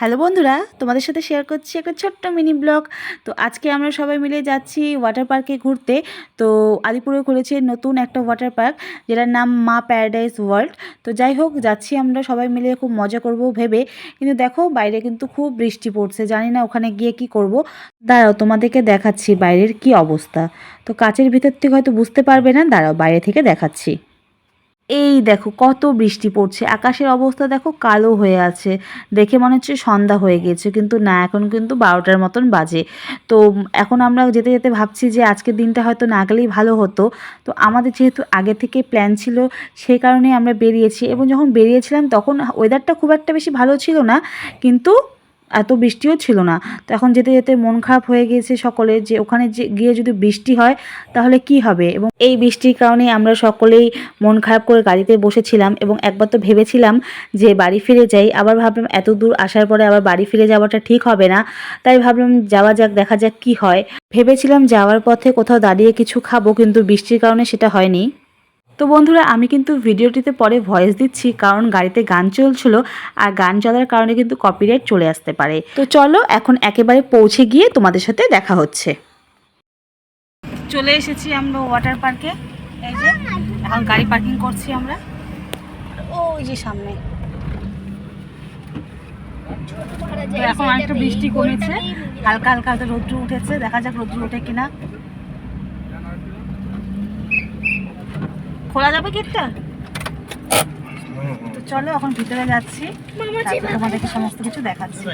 Hello বন্ধুরা, তোমাদের সাথে শেয়ার করছি একটা ছোট্ট মিনি ব্লগ তো আজকে আমরা সবাই মিলে যাচ্ছি ওয়াটার পার্কে ঘুরতে। তো আলিপুরে খুলেছে নতুন একটা ওয়াটার পার্ক যেটার নাম মা প্যারাডাইস ওয়ার্ল্ড তো যাই হোক, যাচ্ছি আমরা সবাই মিলে, খুব মজা করব ভেবে। কিন্তু দেখো, বাইরে কিন্তু খুব বৃষ্টি পড়ছে, জানি না ওখানে গিয়ে কি করব। দাঁড়াও, তোমাদেরকে দেখাচ্ছি বাইরের কি অবস্থা। তো কাচের ভিতর থেকে হয়তো বুঝতে পারবে না, দাঁড়াও, বাইরে থেকে দেখাচ্ছি। এই দেখো কত বৃষ্টি পড়ছে। আকাশের অবস্থা দেখো কালো হয়ে আছে। দেখে মনে হচ্ছে সন্ধ্যা হয়ে গেছে, কিন্তু না, এখন কিন্তু বারোটার মতন বাজে। তো এখন আমরা যেতে যেতে ভাবছি যে আজকের দিনটা হয়তো না গেলেই ভালো হতো। তো আমাদের যেহেতু আগে থেকে প্ল্যান ছিল, সেই কারণে আমরা বেরিয়েছি। এবং যখন বেরিয়েছিলাম, তখন ওয়েদারটা খুব একটা বেশি ভালো ছিল না, কিন্তু এত বৃষ্টিও ছিল না। তো এখন যেতে যেতে মন খারাপ হয়ে গিয়েছে সকলে যে ওখানে যে গিয়ে যদি বৃষ্টি হয়, তাহলে কি হবে? এবং এই বৃষ্টির কারণে আমরা সকলেই মন খারাপ করে গাড়িতে বসেছিলাম এবং একবার তো ভেবেছিলাম যে বাড়ি ফিরে যাই। আবার ভাবলাম এত দূর আসার পরে আবার বাড়ি ফিরে যাওয়াটা ঠিক হবে না। তাই ভাবলাম যাওয়া যাক, দেখা যাক কি হয়। ভেবেছিলাম যাওয়ার পথে কোথাও দাঁড়িয়ে কিছু খাব কিন্তু বৃষ্টির কারণে সেটা হয়নি। তো বন্ধুরা, আমি কিন্তু ভিডিওটিতে পরে ভয়েস দিচ্ছি কারণ গাড়িতে গান চলছিল আর গান চলার কারণে কিন্তু কপিরাইট চলে আসতে পারে। তো চলো, এখন একেবারে পৌঁছে গিয়ে তোমাদের সাথে দেখা হচ্ছে। চলে এসেছি আমরা ওয়াটার পার্কে এই যে, এখন গাড়ি পার্কিং করছি আমরা। ওই যে সামনে। এখন অনেকটা বৃষ্টি কমেছে। হালকা হালকা রৌদ্র উঠেছে। দেখা যাক রৌদ্র ওঠে কিনা। খোলা যাবে গেটটা? তো চলো এখন ভিতরে যাচ্ছি। তারপর তোমাদেরকে সমস্ত কিছু দেখাচ্ছি।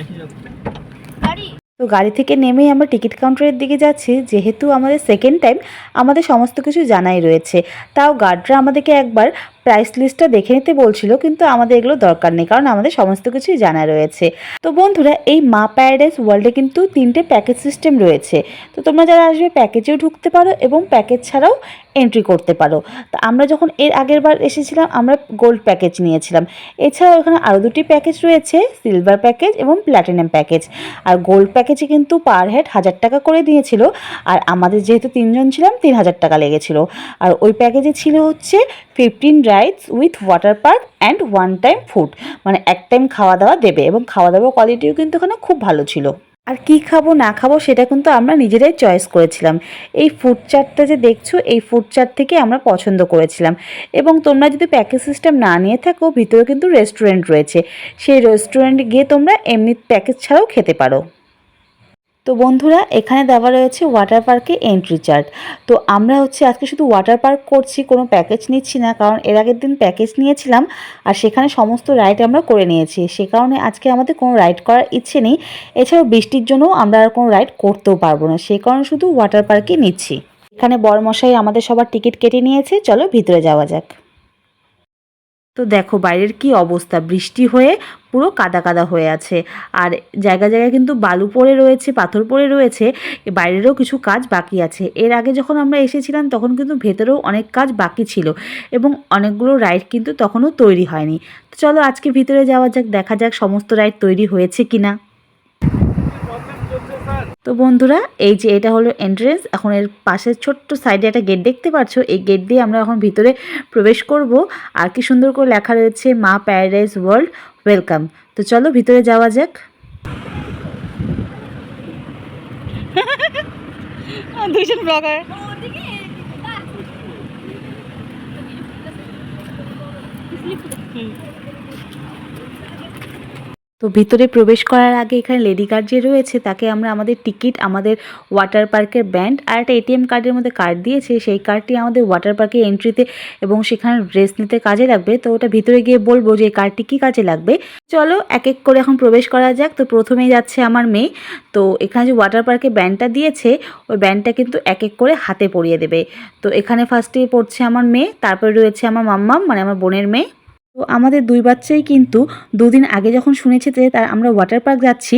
তো গাড়ি থেকে নেমেই আমরা টিকিট কাউন্টারের দিকে যাচ্ছি যেহেতু আমাদের সেকেন্ড টাইম আমাদের সমস্ত কিছু জানাই রয়েছে। তাও গার্ডরা আমাদেরকে একবার প্রাইস লিস্টটা দেখে নিতে বলছিল, কিন্তু আমাদের এগুলো দরকার নেই, কারণ আমাদের সমস্ত কিছুই জানা রয়েছে। তো বন্ধুরা, এই মা প্যারাডাইস ওয়ার্ল্ডে কিন্তু তিনটে প্যাকেজ সিস্টেম রয়েছে। তো তোমরা যারা আসবে, প্যাকেজেও ঢুকতে পারো এবং প্যাকেজ ছাড়াও এন্ট্রি করতে পারো। তো আমরা যখন এর আগের বার এসেছিলাম, আমরা গোল্ড প্যাকেজ নিয়েছিলাম। এছাড়াও এখানে আরও দুটি প্যাকেজ রয়েছে সিলভার প্যাকেজ এবং প্ল্যাটিনাম প্যাকেজ আর গোল্ড প্যাকেজে কিন্তু পার হেড হাজার টাকা করে দিয়েছিল, আর আমাদের যেহেতু তিনজন ছিলাম, তিন হাজার টাকা লেগেছিল। আর ওই প্যাকেজে ছিল হচ্ছে fifteen rides with water park and one time food মানে এক টাইম খাওয়া দাওয়া দেবে এবং খাওয়া দাওয়া কোয়ালিটিও কিন্তু ওখানে খুব ভালো ছিল। আর কি খাব, না খাব সেটা কিন্তু আমরা নিজেরাই চয়েস করেছিলাম। এই ফুড চার্টটা যে দেখছ, এই ফুড চার্ট থেকে আমরা পছন্দ করেছিলাম। এবং তোমরা যদি প্যাকেজ সিস্টেম না নিয়ে থাকো, ভিতরে কিন্তু রেস্টুরেন্ট রয়েছে। সেই রেস্টুরেন্টে গিয়ে তোমরা এমনি প্যাকেজ ছাড়াও খেতে পারো। তো বন্ধুরা, এখানে দেওয়া রয়েছে ওয়াটার পার্কে এন্ট্রি চার্ট তো আমরা হচ্ছে আজকে শুধু ওয়াটার পার্ক করছি, কোনো প্যাকেজ নিচ্ছি না, কারণ এর আগের দিন প্যাকেজ নিয়েছিলাম আর সেখানে সমস্ত রাইড আমরা করে নিয়েছি। সে কারণে আজকে আমাদের কোনো রাইড করার ইচ্ছে নেই। এছাড়াও বৃষ্টির জন্যও আমরা আর কোনো রাইড করতেও পারব না। সেই কারণে শুধু ওয়াটার পার্কে নিচ্ছি। এখানে বড়মশাই আমাদের সবার টিকিট কেটে নিয়েছে। চলো ভিতরে যাওয়া যাক। তো দেখো বাইরের কি অবস্থা? বৃষ্টি হয়ে পুরো কাদা কাদা হয়ে আছে। আর জায়গা জায়গায় কিন্তু বালু পড়ে রয়েছে, পাথর পড়ে রয়েছে বাইরেরও কিছু কাজ বাকি আছে। এর আগে যখন আমরা এসেছিলাম, তখন কিন্তু ভেতরেও অনেক কাজ বাকি ছিল এবং অনেকগুলো রাইড কিন্তু তখনও তৈরি হয়নি। তো চলো আজকে ভিতরে যাওয়া যাক, দেখা যাক সমস্ত রাইড তৈরি হয়েছে কিনা। তো বন্ধুরা এই যে এটা হলো এন্ট্রেন্স এখন এর পাশের ছোট্ট সাইডে একটা গেট দেখতে পাচ্ছ এই গেট দিয়ে আমরা এখন ভিতরে প্রবেশ করব। আর কি সুন্দর করে লেখা রয়েছে মা প্যারাডাইস ওয়ার্ল্ড ওয়েলকাম। তো চলো ভিতরে যাওয়া যাক। দুইজন ব্লগার তো ভিতরে প্রবেশ করার আগে এখানে লেডি কার্ড যে রয়েছে, তাকে আমরা আমাদের টিকিট, আমাদের ওয়াটার পার্কের ব্যান্ড আর একটা এটিএম কার্ডের মধ্যে কার্ড দিয়েছে। সেই কার্ডটি আমাদের ওয়াটার পার্কে এন্ট্রিতে এবং সেখানে ড্রেস নিতে কাজে লাগবে। তো ওটা ভিতরে গিয়ে বলব যে এই কার্ডটি কী কাজে লাগবে। চলো এক এক করে এখন প্রবেশ করা যাক। তো প্রথমেই যাচ্ছে আমার মেয়ে। তো এখানে যে ওয়াটার পার্কে ব্যান্ডটা দিয়েছে, ওই ব্যান্ডটা কিন্তু এক এক করে হাতে পরিয়ে দেবে। তো এখানে ফার্স্টে পড়ছে আমার মেয়ে, তারপরে রয়েছে আমার মাম্মাম মানে আমার বোনের মেয়ে। তো আমাদের দুই বাচ্চাই কিন্তু দুদিন আগে যখন শুনেছে যে তার আমরা ওয়াটার পার্ক যাচ্ছি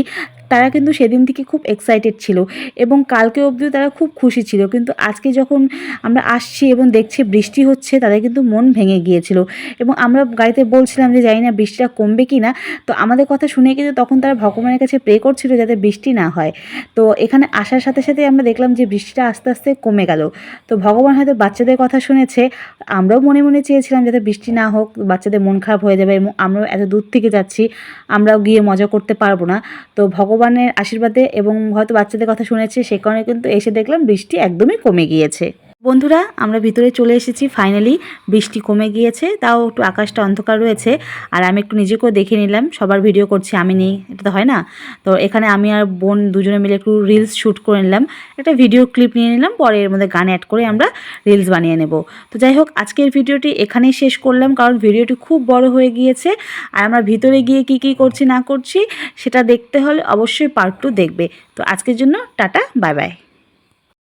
তারা কিন্তু সেদিন থেকে খুব এক্সাইটেড ছিল এবং কালকে অবধিও তারা খুব খুশি ছিল। কিন্তু আজকে যখন আমরা আসছি এবং দেখছি বৃষ্টি হচ্ছে, তাদের কিন্তু মন ভেঙে গিয়েছিল। এবং আমরা গাড়িতে বলছিলাম যে, জানি না বৃষ্টিটা কমবে কি না তো আমাদের কথা শুনে কিন্তু তখন তারা ভগবানের কাছে প্রে করছিল যাতে বৃষ্টি না হয়। তো এখানে আসার সাথে সাথে আমরা দেখলাম যে, বৃষ্টিটা আস্তে আস্তে কমে গেল। তো ভগবান হয়তো বাচ্চাদের কথা শুনেছে। আমরাও মনে মনে চেয়েছিলাম যাতে বৃষ্টি না হোক, বাচ্চাদের মন খারাপ হয়ে যাবে এবং আমরাও এত দূর থেকে যাচ্ছি, আমরাও গিয়ে মজা করতে পারব না। তো ভগবানের আশীর্বাদে এবং হয়তো বাচ্চাদের কথা শুনেছে, সে কারণে কিন্তু এসে দেখলাম বৃষ্টি একদমই কমে গিয়েছে। বন্ধুরা, আমরা ভিতরে চলে এসেছি ফাইনালি বৃষ্টি কমে গিয়েছে, তাও একটু আকাশটা অন্ধকার রয়েছে, আর আমি একটু নিজেকেও দেখে নিলাম, সবার ভিডিও করছি, আমি নেই, এটা তো হয় না। তো এখানে আমি আর বোন দুজনে মিলে একটু রিলস শ্যুট করে নিলাম, একটা ভিডিও ক্লিপ নিয়ে নিলাম, পরে এর মধ্যে গান অ্যাড করে আমরা রিলস বানিয়ে নেব। তো যাই হোক, আজকের ভিডিওটি এখানেই শেষ করলাম, কারণ ভিডিওটি খুব বড় হয়ে গিয়েছে, আর আমরা ভিতরে গিয়ে কি কি করছি, না করছি, সেটা দেখতে হলে অবশ্যই পার্ট টু দেখবে। তো আজকের জন্য টাটা বাই বাই